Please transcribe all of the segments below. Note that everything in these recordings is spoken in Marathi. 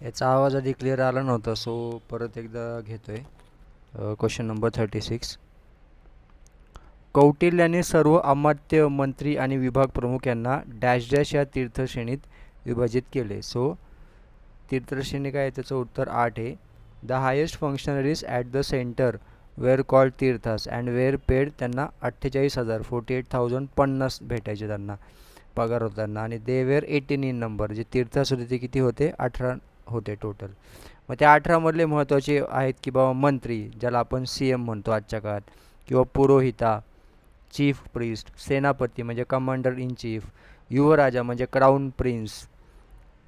याचा आवाज आधी क्लिअर आला नव्हता सो परत एकदा घेतो आहे क्वेश्चन नंबर थर्टी सिक्स कौटिल्याने सर्व अमात्य मंत्री आणि विभाग प्रमुख यांना डॅश डॅश या तीर्थश्रेणीत विभाजित केले. सो तीर्थश्रेणी काय आहे? त्याचं उत्तर आठ आहे. The highest functionaries at the centre were called tirthas and were paid त्यांना अठ्ठेचाळीस हजार फोर्टी एट थाउजंड पन्नास भेटायचे त्यांना. पगार होता त्यांना. आणि they were eighteen in number जे तीर्थास होते ते किती होते? अठरा होते टोटल मग त्या अठरामधले महत्त्वाचे आहेत की बाबा मंत्री ज्याला आपण सी एम म्हणतो आजच्या काळात किंवा पुरोहिता चीफ प्रिस्ट सेनापती म्हणजे कमांडर इन चीफ युवराजा म्हणजे क्राऊन प्रिन्स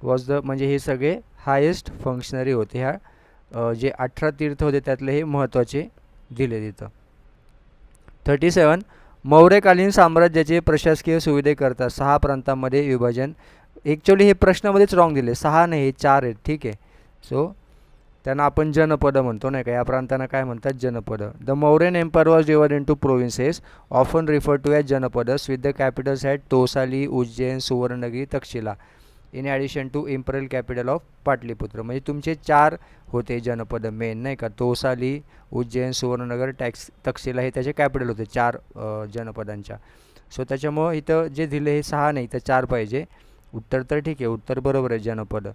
वॉज द म्हणजे हे सगळे हायेस्ट फंक्शनरी होते. ह्या जे अठरा तीर्थ होते त्यातले हे महत्त्वाचे दिले तिथं. थर्टी सेवन मौर्यकालीन साम्राज्याचे प्रशासकीय सुविधेकरता सहा प्रांतांमध्ये विभाजन ॲक्च्युली हे प्रश्नामध्येच रॉंग दिले. सहा नाही हे चार आहेत. ठीक आहे. सो त्यांना आपण जनपदं म्हणतो नाही का? या प्रांतांना काय म्हणतात? जनपदं. The Mauryan empire was divide into provinces often refer to as janapadas with the capitals at Tosali Ujjain Suvarnagiri Takshashila in addition to imperial capital of Pataliputra म्हणजे तुमचे चार होते जनपद मेन नाही का? तोसाली उज्जैन सुवर्णनगर टॅक्स तक्षशिला हे त्याचे कॅपिटल होते चार जनपदांच्या. सो त्याच्यामुळं इथं जे दिले हे सहा नाही तर चार पाहिजे. उत्तर तर ठीक आहे उत्तर बरोबर आहे जनपद.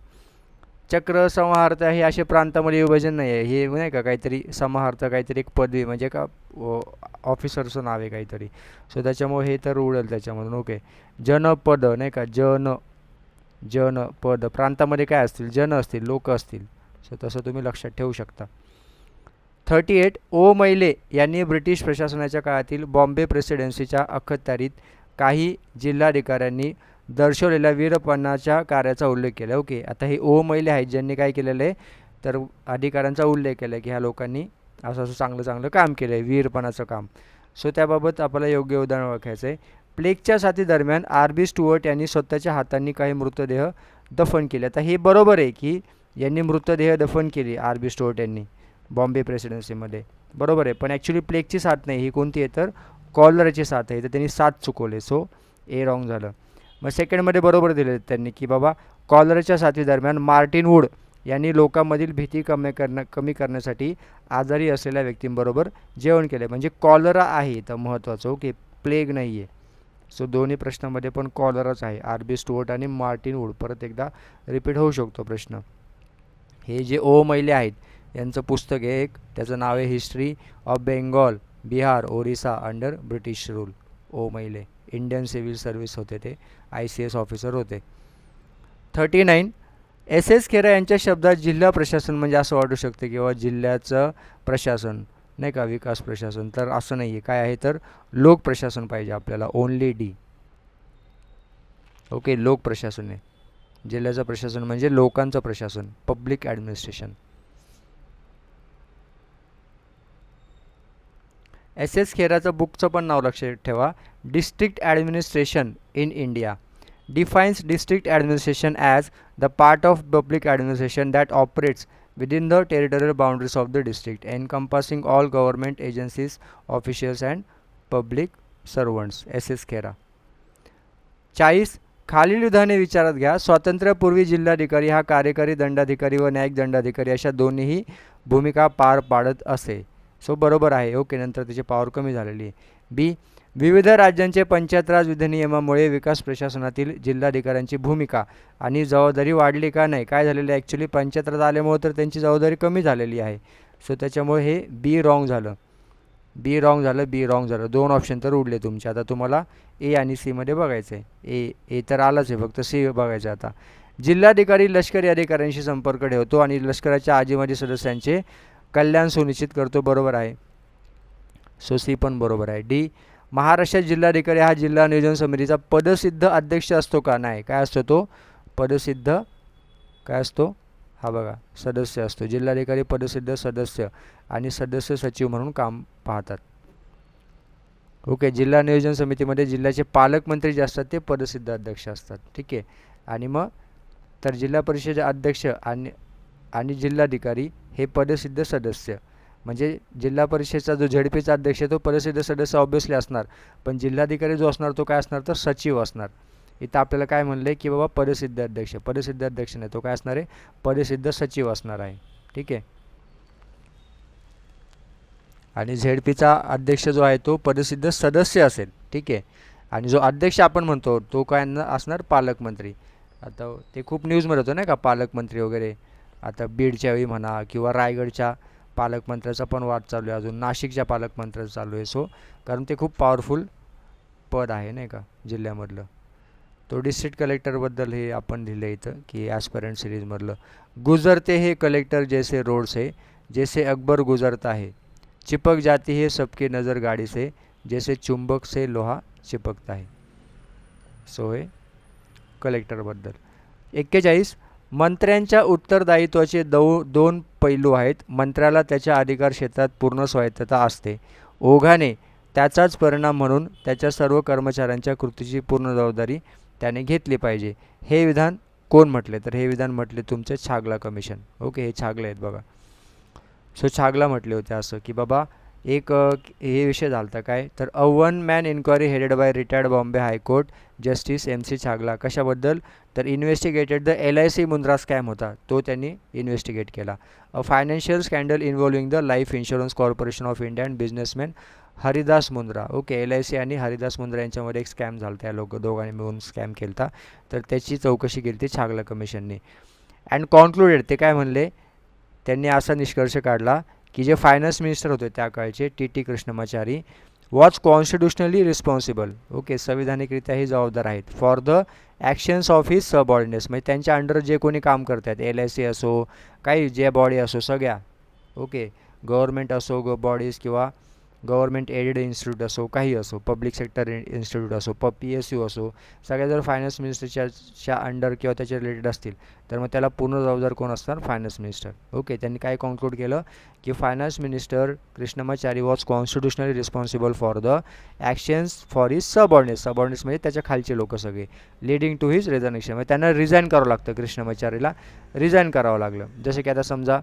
चक्र समाहार्थ हे असे प्रांतामध्ये विभाजन नाही आहे हे नाही का काहीतरी समाहार्थ काहीतरी एक पदवी म्हणजे का ऑफिसरचं नाव आहे काहीतरी. सो त्याच्यामुळे हे तर उडेल त्याच्यामधून. ओके जनपद नाही का? जन जनपद. प्रांतामध्ये काय असतील? जन असतील लोक असतील. सो तसं तुम्ही लक्षात ठेवू शकता. थर्टी एट ओ मैले यांनी ब्रिटिश प्रशासनाच्या काळातील बॉम्बे प्रेसिडेन्सीच्या अखत्यारीत काही जिल्हाधिकाऱ्यांनी दर्शवलेल्या वीरपणाच्या कार्याचा उल्लेख केला. ओके आता हे ओ महिले आहेत ज्यांनी काय केलेलं आहे तर अधिकाऱ्यांचा उल्लेख केला आहे की ह्या लोकांनी असं असं चांगलं चांगलं काम केलं आहे वीरपणाचं काम. सो त्याबाबत आपल्याला योग्य उदाहरण ओळखायचं आहे. प्लेगच्या साथीदरम्यान आर बी स्टुअर्ट यांनी स्वतःच्या हातांनी काही मृतदेह दफन केले. आता हे बरोबर आहे की यांनी मृतदेह दफन केली आर बी स्टुअर्ट यांनी बॉम्बे प्रेसिडेन्सीमध्ये. बरोबर आहे पण ॲक्च्युली प्लेगची साथ नाही ही कोणती आहे तर कॉलरची साथ आहे तर त्यांनी साथ चुकवले. सो ए रॉंग झालं. मग सेकंडमध्ये बरोबर दिले त्यांनी की बाबा कॉलरच्या साथीदरम्यान मार्टिन वूड यांनी लोकांमधील भीती कमी करणं कमी करण्यासाठी आजारी असलेल्या व्यक्तींबरोबर जेवण केले. म्हणजे कॉलरा आहे तर महत्त्वाचं ओके? प्लेग नाही आहे सो दोन्ही प्रश्नामध्ये पण कॉलरच आहे. आर बी स्टुअर्ट आणि मार्टिन वूड. परत एकदा रिपीट होऊ शकतो प्रश्न. हे जे ओ मैले आहेत यांचं पुस्तक आहे एक. त्याचं नाव आहे history of Bengal Bihar Orissa under British rule O Malley Indian civil service होते ते आय सी एस ऑफिसर होते. Thirty nine S S Khera यांच्या शब्दात जिल्हा प्रशासन म्हणजे असं वाटू शकते किंवा जिल्ह्याचं प्रशासन नाही का विकास प्रशासन. तर असं नाही आहे काय आहे तर लोक प्रशासन पाहिजे आपल्याला. ओनली डी ओके लोक प्रशासन आहे. जिल्ह्याचं प्रशासन म्हणजे लोकांचं प्रशासन. पब्लिक ॲडमिनिस्ट्रेशन एस एस खेराचं बुकचं पण नाव लक्षात ठेवा. District administration in India defines district administration as the part of public administration that operates within the territorial boundaries of the district encompassing all government agencies officials and public servants. S S Khera चाळीस. खालील विधाने विचारात घ्या. स्वातंत्र्यापूर्वी जिल्हाधिकारी हा कार्यकारी दंडाधिकारी व न्यायिक दंडाधिकारी अशा दोन्हीही भूमिका पार पाडत असे. सो बरोबर आहे. ओके नंतर त्याची पॉवर कमी झालेली आहे. बी विविध राज्यांचे पंचायत राज विधिनियमामुळे विकास प्रशासनातील जिल्हाधिकाऱ्यांची भूमिका आणि जबाबदारी वाढली का नाही काय झालेलं आहे? ॲक्च्युली पंचायत राज आल्यामुळे तर त्यांची जबाबदारी कमी झालेली आहे. सो त्याच्यामुळे हे बी रॉंग झालं. बी रॉंग झालं बी रॉंग झालं. दोन ऑप्शन तर उडले तुमचे. आता तुम्हाला ए आणि सीमध्ये बघायचं आहे ए ए तर आलाच आहे फक्त. सी बघायचं आहे आता. जिल्हाधिकारी लष्करी अधिकाऱ्यांशी संपर्क ठेवतो आणि लष्कराच्या आजीमाजी सदस्यांचे कल्याण सुनिश्चित करतो बरोबर आहे. सो सी पण बरोबर आहे. डी महाराष्ट्रात जिल्हाधिकारी हा जिल्हा नियोजन समितीचा पदसिद्ध अध्यक्ष असतो का? नाही. काय असतो तो? पदसिद्ध काय असतो? हा बघा सदस्य असतो. जिल्हाधिकारी पदसिद्ध सदस्य आणि सदस्य सचिव म्हणून काम पाहतात. ओके जिल्हा नियोजन समितीमध्ये जिल्ह्याचे पालकमंत्री जे असतात ते पदसिद्ध अध्यक्ष असतात. ठीक आहे. आणि मग तर जिल्हा परिषद अध्यक्ष आणि आणि जिल्हाधिकारी हे पदसिद्ध सदस्य. म्हणजे जिल्हा परिषदेचा जो झेडपीचा अध्यक्ष आहे तो पदसिद्ध सदस्य ऑब्विसली असणार. पण जिल्हाधिकारी जो असणार तो काय असणार? तर सचिव असणार. इथं आपल्याला काय म्हणलं आहे की बाबा पदसिद्ध अध्यक्ष. पदसिद्ध अध्यक्ष नाही तो काय असणार आहे? पदसिद्ध सचिव असणार आहे. ठीक आहे? आणि झेड पीचा अध्यक्ष जो आहे तो पदसिद्ध सदस्य असेल. ठीक आहे? आणि जो अध्यक्ष आपण म्हणतो तो काय असणार? पालकमंत्री. आता ते खूप न्यूजमध्ये होतं नाही का? पालकमंत्री वगैरे. आता बीडच्या वेळी म्हणा किंवा रायगडच्या पालकमंत्र्याचा पण वाद चालू आहे. अजून नाशिकच्या पालकमंत्र्याचा चालू आहे. सो कारण ते खूप पॉवरफुल पद आहे नाही का जिल्ह्यामधलं. तो डिस्ट्रिक्ट कलेक्टरबद्दल हे आपण लिहिलं इथं की ॲस्परंट सिरीजमधलं गुजरते हे कलेक्टर जैसे रोड से जैसे अकबर गुजरता है. चिपक जाती है सबके नज़र गाड़ी से जैसे चुंबक से लोहा चिपकता है. सो हे कलेक्टरबद्दल एक्केचाळीस मंत्र्यांच्या उत्तरदायित्वाचे दौ दोन पैलू आहेत. मंत्र्याला त्याच्या अधिकार क्षेत्रात पूर्ण स्वायत्तता असते. ओघाने त्याचाच परिणाम म्हणून त्याच्या सर्व कर्मचाऱ्यांच्या कृतीची पूर्ण जबाबदारी त्याने घेतली पाहिजे. हे विधान कोण म्हटले? तर हे विधान म्हटले तुमचे छागला कमिशन. ओके हे छागले आहेत बघा. सो छागला म्हटले होते असं की बाबा एक हे विषय झाला होता काय? तर a one man inquiry headed by retired Bombay high court justice M C Chagla कशाबद्दल? तर investigated the L I C Mundra scam होता. तो त्यांनी इन्व्हेस्टिगेट केला. A financial scandal involving the life insurance corporation of India and businessman Haridas Mundra. Okay L I C आणि हरिदास मुंद्रा यांच्यामध्ये एक स्कॅम झाला त्या लोक दोघांनी मिळून स्कॅम केला तर त्याची चौकशी केली ती छागला कमिशनने. अँड कॉन्क्लुडेड ते काय म्हणले? त्यांनी असा निष्कर्ष काढला की जे फायनान्स मिनिस्टर होते त्या काळचे T T Krishnamachari was constitutionally responsible okay संविधानिकरित्या हे जबाबदार आहेत. For the actions of his subordinates म्हणजे त्यांच्या अंडर जे कोणी काम करतात एल आय सी असो काही जे बॉडी असो सगळ्या. ओके गव्हर्मेंट असो ग बॉडीज किंवा गव्हर्मेंट एडेड इन्स्टिट्यूट असो काही असो पब्लिक सेक्टर इन्स्टिट्यूट असो प पी एस यू असो सगळ्या जर फायनान्स मिनिस्टरच्या च्या अंडर किंवा त्याच्या रिलेटेड असतील तर मग त्याला पूर्ण जबाबदार कोण असणार? फायनान्स मिनिस्टर ओके त्यांनी काय कॉन्क्लूड केलं? की finance minister Krishnamachari was constitutionally responsible for the actions for his subordinates subordinates म्हणजे त्याच्या खालचे लोक सगळे. लिडिंग टू हिज रिझर्नेशन म्हणजे त्यांना रिझाईन करावं लागतं कृष्णमाचारीला. रिझाईन करावं लागलं. जसं की आता समजा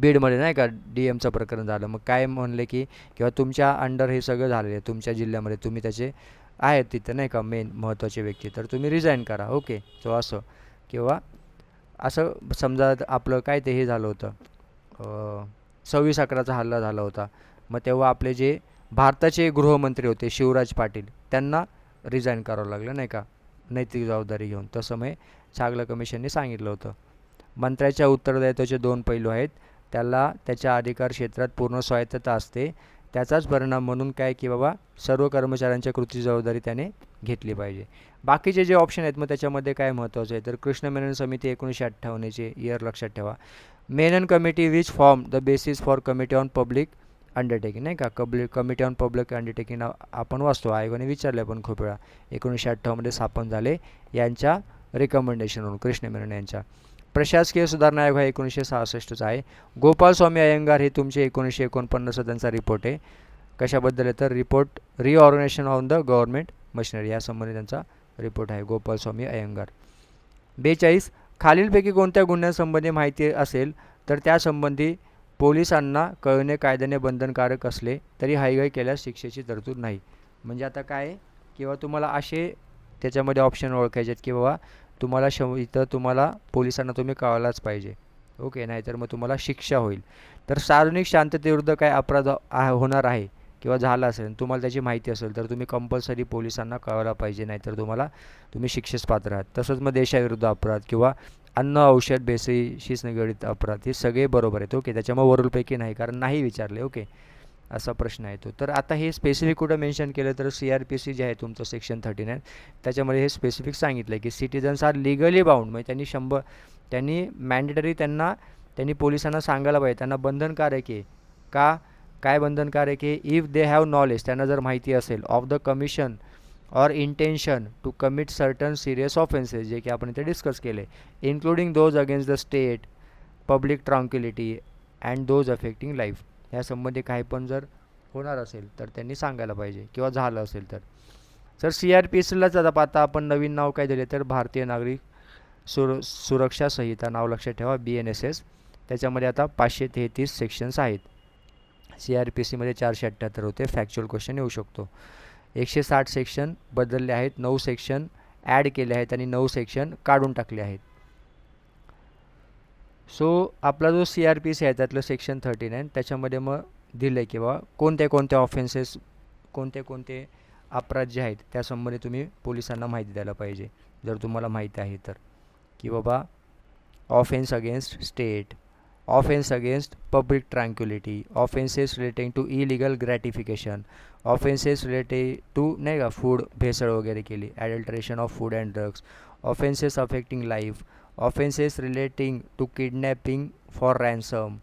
बीडमध्ये नाही का डी एमचं प्रकरण झालं. मग काय म्हणले की किंवा तुमच्या अंडर हे सगळं झालेलं आहे तुमच्या जिल्ह्यामध्ये तुम्ही त्याचे आहेत तिथं नाही का मेन महत्त्वाचे व्यक्ती. तर तुम्ही रिझाईन करा. ओके सो असं. किंवा असं समजा आपलं काय ते हे झालं होतं. सव्वीस अकराचा हल्ला झाला होता. मग तेव्हा आपले जे भारताचे गृहमंत्री होते शिवराज पाटील त्यांना रिझाईन करावं लागलं नाही का? नैतिक जबाबदारी घेऊन. तसं मग छागला कमिशनने सांगितलं होतं. मंत्र्याच्या उत्तरदायित्वाचे दोन पैलू आहेत. त्याला त्याच्या अधिकार क्षेत्रात पूर्ण स्वायत्तता असते. त्याचाच परिणाम म्हणून काय की बाबा सर्व कर्मचाऱ्यांच्या कृती जबाबदारी त्याने घेतली पाहिजे. बाकीचे जे ऑप्शन आहेत मग त्याच्यामध्ये काय महत्त्वाचं आहे? तर कृष्ण मेनन समिती एकोणीसशे अठ्ठावन्नचे इयर लक्षात ठेवा. Menon committee which form the basis for committee on public undertaking नाही का? Public committee on public undertaking आपण वाचतो. आयोगाने विचारले पण खूप वेळा. एकोणीसशे अठ्ठावन्नमध्ये स्थापन झाले यांच्या रिकमेंडेशनवरून कृष्ण मेनन यांच्या. प्रशासकीय सुधारणा आयोग हा एकोणीसशे सहासष्टचा आहे. गोपालस्वामी अय्यंगार हे तुमचे एकोणीसशे एकोणपन्नास त्यांचा रिपोर्ट आहे. कशाबद्दल आहे तर report reorganisation on the government machinery यासंबंधी त्यांचा रिपोर्ट आहे. गोपालस्वामी अय्यंगार बेचाळीस खालीलपैकी कोणत्या गुन्ह्यांसंबंधी माहिती असेल तर त्यासंबंधी पोलिसांना कळणे कायद्याने बंधनकारक असले तरी हायगाई केल्यास शिक्षेची तरतूद नाही. म्हणजे आता काय आहे? किंवा तुम्हाला असे त्याच्यामध्ये ऑप्शन ओळखायचे आहेत की बाबा तुम्हाला श इथं तुम्हाला पोलिसांना तुम्ही कळायलाच पाहिजे. ओके? नाहीतर मग तुम्हाला शिक्षा होईल. तर सार्वजनिक शांततेविरुद्ध काय अपराध होणार आहे किंवा झाला असेल तुम्हाला त्याची माहिती असेल तर तुम्ही कंपल्सरी पोलिसांना कळवायला पाहिजे नाहीतर तुम्हाला तुम्ही शिक्षेस पात्र आहात. तसंच मग देशाविरुद्ध अपराध किंवा अन्न औषध भेसळीशीच निगडीत अपराध हे सगळे बरोबर आहेत. ओके? त्याच्यामुळे वरूलपैकी नाही कारण नाही विचारले. ओके? असा प्रश्न आहे तो तर आता हे स्पेसिफिक कुठं मेन्शन केलं तर सी आर पी सी जे आहे तुमचं सेक्शन थर्टी नाईन त्याच्यामध्ये हे स्पेसिफिक सांगितलं आहे की सिटिझन्स आर लिगली बाउंड म्हणजे त्यांनी शंभर त्यांनी मॅन्डेटरी त्यांना त्यांनी पोलिसांना सांगायला पाहिजे. त्यांना बंधनकारक आहे का? काय बंधनकारक आहे? इफ दे हॅव नॉलेज त्यांना जर माहिती असेल of the commission or intention to commit certain serious offences जे की आपण इथे डिस्कस केले including those against the state public tranquillity and those affecting life ह्यासंबंधी काही पण जर होणार असेल तर त्यांनी सांगायला पाहिजे किंवा झालं असेल तर. सर सी आर पी एसलाच आता आता आपण नवीन नाव काय दिले तर भारतीय नागरिक सुर सुरक्षा संहिता नाव लक्षात ठेवा बी एन एस एस त्याच्यामध्ये आता पाचशे तेहतीस सेक्शन्स आहेत. सी आर पी सीमध्ये चारशे अठ्ठ्याहत्तर होते फॅक्च्युअल क्वेश्चन येऊ शकतो. एकशे साठ सेक्शन बदलले आहेत नऊ सेक्शन ॲड केले आहेत आणि नऊ सेक्शन काढून टाकले आहेत. सो आपला जो सी आर पी सी आहे त्यातलं सेक्शन थर्टी नाईन त्याच्यामध्ये मग दिलं आहे की बा कोणते कोणते ऑफेन्सेस कोणते कोणते अपराध जे आहेत त्यासंबंधी तुम्ही पोलिसांना माहिती द्यायला पाहिजे. जर तुम्हाला माहिती आहे तर. की बाबा offence against state offence against public tranquillity offences relating to illegal gratification offences related to नाही का फूड भेसळ वगैरे केली adulteration of food and drugs offences affecting life offences relating to kidnapping for ransom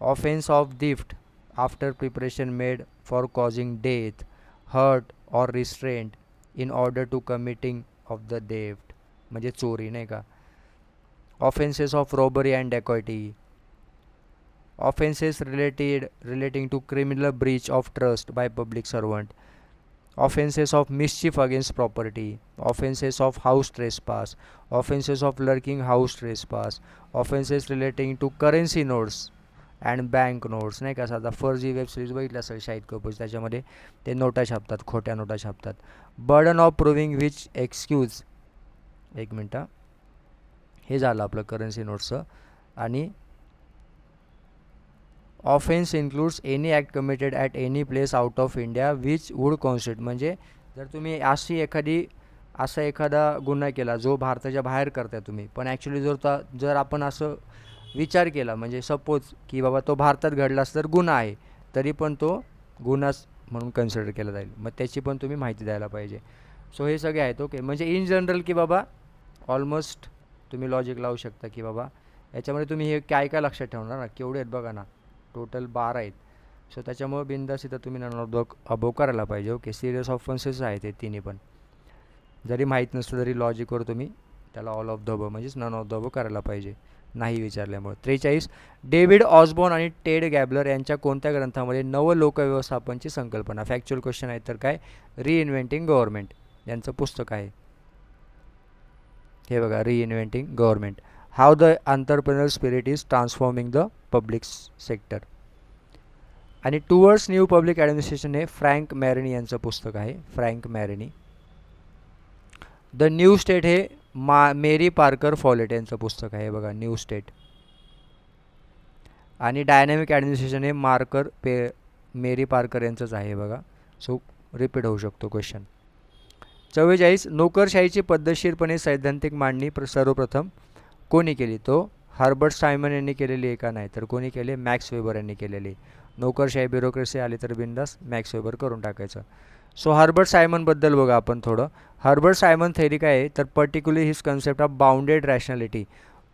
offence of gift after preparation made for causing death hurt or restraint in order to committing of the theft म्हणजे चोरी नाही का offenses of robbery and dacoity offenses related relating to criminal breach of trust by public servant Offences of mischief against property offences of house trespass offences of lurking house trespass offences relating to currency notes and bank notes नाही का? साधा फर्जी वेबसिरीज बघितलं सर शाहिद कपूर त्याच्यामध्ये ते नोटा छापतात खोट्या नोटा छापतात. Burden of proving which excuse एक मिनटं हे. झालं आपलं करन्सी नोट्सचं आणि offence includes any act committed at any place out of India which would constitute म्हणजे जर तुम्ही अशी एखादी असा एखादा गुन्हा केला जो भारताच्या बाहेर करताय तुम्ही पण ॲक्च्युली जर तो जर आपण असं विचार केला म्हणजे सपोज की बाबा तो भारतात घडलास तर गुन्हा आहे तरी पण तो गुन्हाच म्हणून कन्सिडर केला जाईल. मग त्याची पण तुम्ही माहिती द्यायला पाहिजे. सो हे सगळे आहेत ओके म्हणजे इन जनरल की बाबा ऑलमोस्ट तुम्ही लॉजिक लावू शकता की बाबा याच्यामध्ये तुम्ही हे काय काय लक्षात ठेवणार ना? केवढे आहेत बघा ना. टोटल बारा आहेत. सो त्याच्यामुळे बिंदास इथं तुम्ही नन ऑफ द करायला पाहिजे ओके सिरियस ऑफन्सेस आहेत हे तिन्ही पण. जरी माहीत नसलं तरी लॉजिकवर तुम्ही त्याला ऑल ऑफ द अबो म्हणजेच नन ऑफ द अबो करायला पाहिजे. नाही विचारल्यामुळे. त्रेचाळीस डेव्हिड ऑसबॉर्न आणि टेड गॅबलर यांच्या कोणत्या ग्रंथामध्ये नव लोकव्यवस्थापनची संकल्पना? फॅक्च्युअल क्वेश्चन आहे तर काय? रिइन्व्हेंटिंग गव्हर्नमेंट यांचं पुस्तक आहे. हे बघा reinventing government how the entrepreneur spirit is transforming the public sector आणि टुवर्ड्स न्यू पब्लिक ॲडमिनिस्ट्रेशन हे फ्रँक मॅरिनी यांचं पुस्तक आहे. Frank Marini the new state हे मा मेरी पार्कर फॉलेट यांचं पुस्तक आहे. बघा न्यू स्टेट आणि डायनॅमिक ॲडमिनिस्ट्रेशन हे मार्कर पे मेरी पार्कर यांचंच आहे. बघा. सो रिपीट होऊ शकतो क्वेश्चन चव्वेचाळीस नोकरशाहीची पद्धतशीरपणे सैद्धांतिक मांडणी प्र सर्वप्रथम कोणी केली? तो हार्बर्ट सायमन यांनी केलेली आहे का नाही? तर कोणी केले? मॅक्स वेबर यांनी केलेली नोकरशाही ब्युरोक्रेसी आली तर बिंदास मॅक्स वेबर करून टाकायचं. सो हार्बर्ट सायमनबद्दल बघा आपण थोडं. हार्बर्ट सायमन थेरी काय आहे? तर particular his concept of bounded rationality.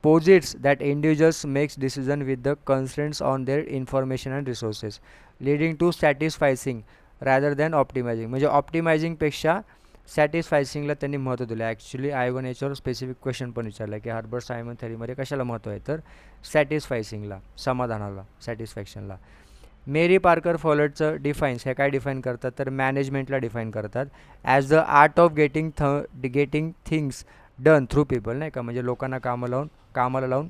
Posits that individuals makes decision with the consents on their information and resources leading to satisficing rather than optimising. म्हणजे ऑप्टिमायझिंगपेक्षा सॅटिस्फायसिंगला त्यांनी महत्त्व दिलं. ॲक्च्युली आयोगाने याच्यावर स्पेसिफिक क्वेश्चन पण विचारलं की हार्बर्ट सायमन थेरीमध्ये कशाला महत्त्व आहे? तर सॅटिस्फायसिंगला समाधानाला सॅटिस्फॅक्शनला मेरी पार्कर फॉलटचं डिफाईन्स हे काय डिफाईन करतात? तर मॅनेजमेंटला डिफाईन करतात. As the art of getting the getting things done through people नाही का? म्हणजे लोकांना कामं लावून कामाला लावून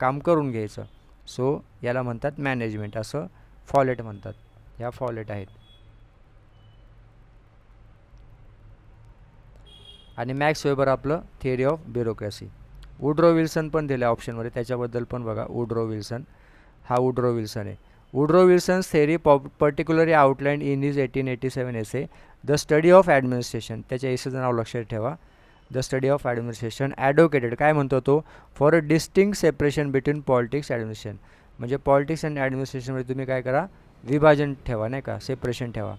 काम करून घ्यायचं. सो याला म्हणतात मॅनेजमेंट असं फॉलेट म्हणतात. ह्या फॉलेट आहेत. आणि मॅक्स वेबर आपलं theory of bureaucracy Woodrow Wilson पण दिलं आहे ऑप्शनमध्ये त्याच्याबद्दल पण बघा. वुड्रो विल्सन हा वुड्रो विल्सन आहे. वुड्रो विल्सन्स थेरी पॉ particularly outline in is eighteen eighty seven essay the study of administration त्याच्या एसेचं नाव लक्षात ठेवा. The study of administration advocated काय म्हणतो तो? For a distinct separation between politics administration म्हणजे पॉलिटिक्स अँड ॲडमिनिस्ट्रेशनमध्ये तुम्ही काय करा? विभाजन ठेवा नाही का? सेपरेशन ठेवा.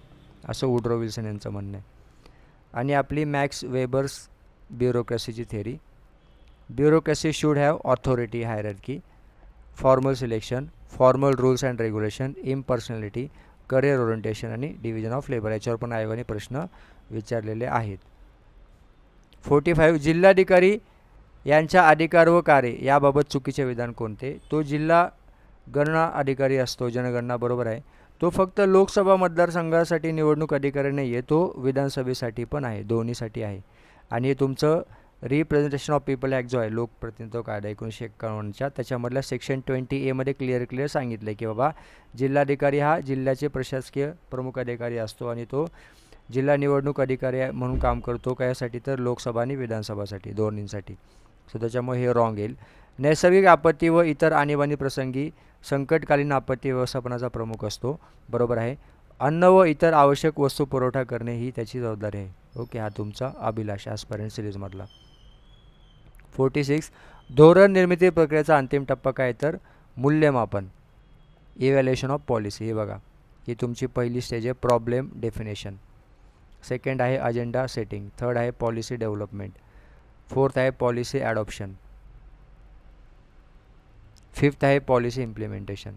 असं वुड्रो विल्सन यांचं म्हणणं आहे. आणि आपली Max Weber's ब्युरोक्रेसीची theory. Bureaucracy should have authority hierarchy formal selection formal rules and regulation impersonality career orientation आणि डिव्हिजन ऑफ लेबर याच्यावर पण आयोगाने प्रश्न विचारलेले आहेत. फोर्टी फाईव्ह जिल्हाधिकारी यांच्या अधिकार व कार्य याबाबत चुकीचे विधान कोणते? तो जिल्हा गणना अधिकारी असतो जनगणना बरोबर आहे. तो फक्त लोकसभा मतदारसंघासाठी निवडणूक अधिकारी नाही आहे तो विधानसभेसाठी पण आहे दोन्हीसाठी आहे. आणि तुमचं रिप्रेझेंटेशन ऑफ पीपल ॲक्ट जो आहे लोकप्रतिनिधित्व कायदा एकोणीसशे एक्कावन्नच्या त्याच्यामधल्या सेक्शन ट्वेंटी एमध्ये क्लिअर क्लिअर सांगितलं आहे की बाबा जिल्हाधिकारी हा जिल्ह्याचे प्रशासकीय प्रमुख अधिकारी असतो आणि तो जिल्हा निवडणूक अधिकारी म्हणून काम करतो का यासाठी तर लोकसभा आणि विधानसभासाठी दोन्हींसाठी. सो त्याच्यामुळे हे रॉंग येईल. नैसर्गिक आपत्ती व इतर आणीबाणी प्रसंगी संकटकालीन आपत्ती व्यवस्थापनाचा प्रमुख असतो. बरोबर आहे. अन्न व इतर आवश्यक वस्तू पुरवठा करणे ही त्याची जबाबदारी आहे. ओके हा तुमचा अभिलाष आजपर्यंत सिरीजमधला फोर्टी सिक्स धोरण निर्मिती प्रक्रियेचा अंतिम टप्पा काय तर मूल्यमापन. इव्हॅल्युएशन ऑफ पॉलिसी हे बघा ही तुमची पहिली स्टेज आहे प्रॉब्लेम डेफिनेशन सेकंड आहे अजेंडा सेटिंग थर्ड आहे पॉलिसी डेव्हलपमेंट फोर्थ आहे पॉलिसी ॲडॉप्शन फिफ्थ आहे policy implementation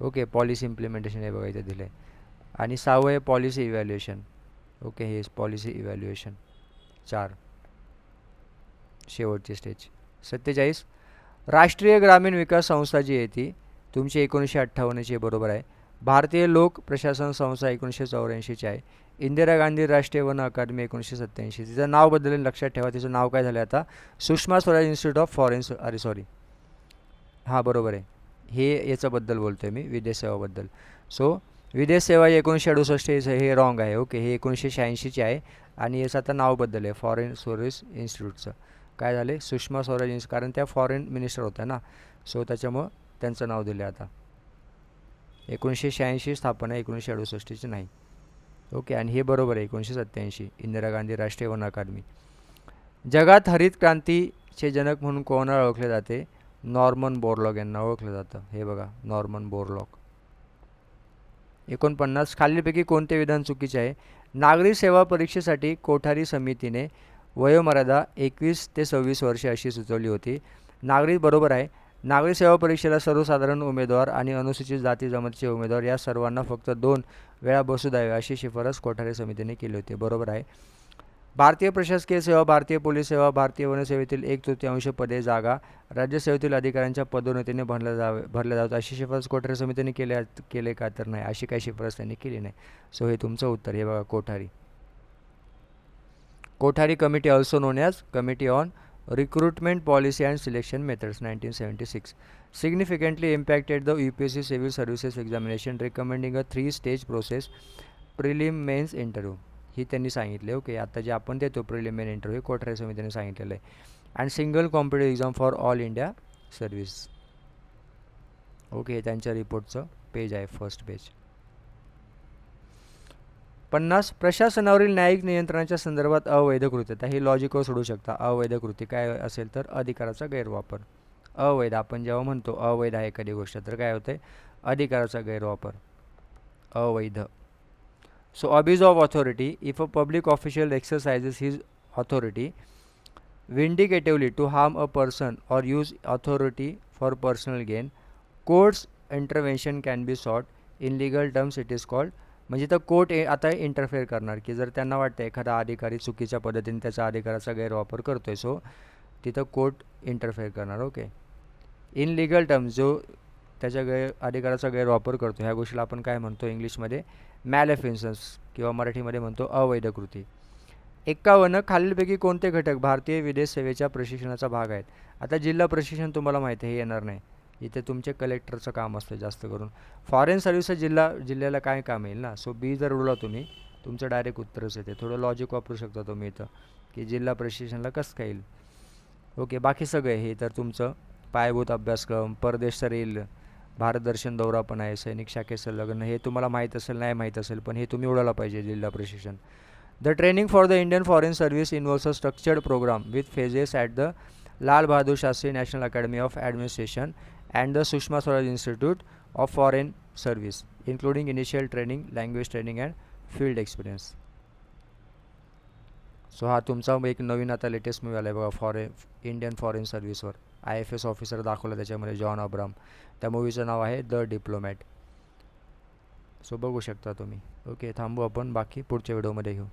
okay policy implementation हे बघा इथे दिलं आहे आणि सहावं आहे पॉलिसी इव्हॅल्युएशन ओके हे पॉलिसी इव्हॅल्युएशन चार. शेवटची स्टेज सत्तेचाळीस. राष्ट्रीय ग्रामीण विकास संस्था जी आहे ती तुमची एकोणीसशे अठ्ठावन्नची बरोबर आहे. भारतीय लोक प्रशासन संस्था एकोणीसशे चौऱ्याऐंशीची आहे. इंदिरा गांधी राष्ट्रीय वन अकादमी एकोणीसशे सत्त्याऐंशी. तिचं नाव बदलून लक्षात ठेवा. तिचं नाव काय झालं आता? Sushma Swaraj institute of foreign अरे सॉरी हां बरोबर आहे. हे याच्याबद्दल बोलतो आहे मी विदेश सेवाबद्दल. सो विदेश सेवा एकोणीसशे अडुसष्ट हे रॉंग आहे ओके हे एकोणीसशे शहाऐंशीचे आहे आणि याचं आता नाव बदल आहे फॉरेन सर्व्हिस इन्स्टिट्यूटचं काय झाले सुषमा स्वराज इन्स कारण त्या फॉरेन मिनिस्टर होत्या ना? सो त्याच्यामुळं त्यांचं नाव दिलं आता. एकोणीसशे शहाऐंशी स्थापना एकोणीसशे अडुसष्टची नाही. ओके आणि हे बरोबर आहे एकोणीसशे सत्त्याऐंशी इंदिरा गांधी राष्ट्रीय वन अकादमी जगात हरित क्रांतीचे जनक म्हणून कोणाला ओळखले जाते? नॉर्मन बोरलॉग यांना ओळखलं जातं. हे बघा नॉर्मन बोरलॉग. एकोणपन्नास खालीलपैकी कोणते विधान चुकीचे आहे? नागरी सेवा परीक्षेसाठी कोठारी समितीने वयोमर्यादा एकवीस ते सव्वीस वर्षे अशी सुचवली होती. नागरिक बरोबर आहे. नागरी सेवा परीक्षेला सर्वसाधारण उमेदवार आणि अनुसूचित जाती जमातीचे उमेदवार या सर्वांना फक्त दोन वेळा बसू द्यावे अशी शिफारस कोठारी समितीने केली होती. बरोबर आहे. भारतीय प्रशासकीय सेवा भारतीय पोलीस सेवा भारतीय वनसेवेतील एक तृतीयांश पदे जागा राज्यसेवेतील अधिकाऱ्यांच्या पदोन्नतीने भरल्या जावे भरल्या जातात. अशी शिफारस कोठारी समितीने केल्या केले का तर नाही? अशी काही शिफारस त्यांनी केली नाही. सो हे तुमचं उत्तर हे बघा Kothari. Kothari committee also known as committee on recruitment policy and selection methods nineteen seventy six significantly impacted the U P S C civil services examination recommending a three stage process prelim mains interview ही त्यांनी सांगितले ओके. आता जे आपण देतो प्रिलिमिनरी इंटरव्ह्यू कोठारी समितीने सांगितलेलं आहे. And single competitive exam for all India service okay हे त्यांच्या रिपोर्टचं पेज आहे फर्स्ट पेज पन्नास प्रशासनावरील न्यायिक नियंत्रणाच्या संदर्भात अवैध कृती आता हे लॉजिकवर सोडू शकता. अवैध कृती काय असेल तर अधिकाराचा गैरवापर. अवैध आपण जेव्हा म्हणतो अवैध आहे एखादी गोष्ट तर काय होतं अधिकाराचा गैरवापर. अवैध. So abuse of authority if a public official exercises his authority vindictively to harm a person or use authority for personal gain courts intervention can be sought in legal terms it is called म्हणजे तर कोर्ट ए आता इंटरफेअर करणार की जर त्यांना वाटतं एखादा अधिकारी चुकीच्या पद्धतीने त्याचा अधिकाराचा गैरवापर करतो आहे सो तिथं कोर्ट इंटरफेअर करणार ओके इन लिगल टर्म्स जो त्याच्या गैर अधिकाराचा गैरवापर करतो. ह्या गोष्टीला आपण काय म्हणतो इंग्लिशमध्ये? मॅलेफिन्सन्स किंवा मराठीमध्ये म्हणतो अवैध कृती. एक्कावन्न खालीलपैकी कोणते घटक भारतीय विदेश सेवेच्या प्रशिक्षणाचा भाग आहेत? आता जिल्हा प्रशिक्षण तुम्हाला माहिती आहे हे येणार नाही. इथे तुमचे कलेक्टरचं काम असतं जास्त करून. फॉरेन सर्व्हिसेस जिल्हा जिल्ह्याला काय काम येईल ना? सो बी जर उडला तुम्ही. तुमचं डायरेक्ट उत्तरच येते. थोडं लॉजिक वापरू शकता तुम्ही इथं की जिल्हा प्रशिक्षणला कसं काय येईल? ओके बाकी सगळे हे तर तुमचं पायाभूत अभ्यासक्रम परदेश सरील भारतदर्शन भारत दर्शन दौरा पण आहे सैनिक शाखेचं लग्न हे तुम्हाला माहीत असेल नाही माहीत असेल पण हे तुम्ही उडायला पाहिजे जिल्हा प्रशिक्षण the training for the Indian foreign service involves a structured programme with phases at the Lal Bahadur Shastri national academy of administration and the Sushma Swaraj institute of foreign service including initial training language training and field experience so हा तुमचा एक नवीन आता लेटेस्ट मूवी आला आहे बघा फॉरेन इंडियन फॉरेन सर्व्हिसवर आय एफ एस ऑफिसर दाखवला त्याच्यामध्ये जॉन अब्राम. त्या मूवीचं नाव आहे द डिप्लोमॅट. सो बघू शकता तुम्ही. ओके थांबू आपण बाकी पुढच्या व्हिडिओमध्ये घेऊ.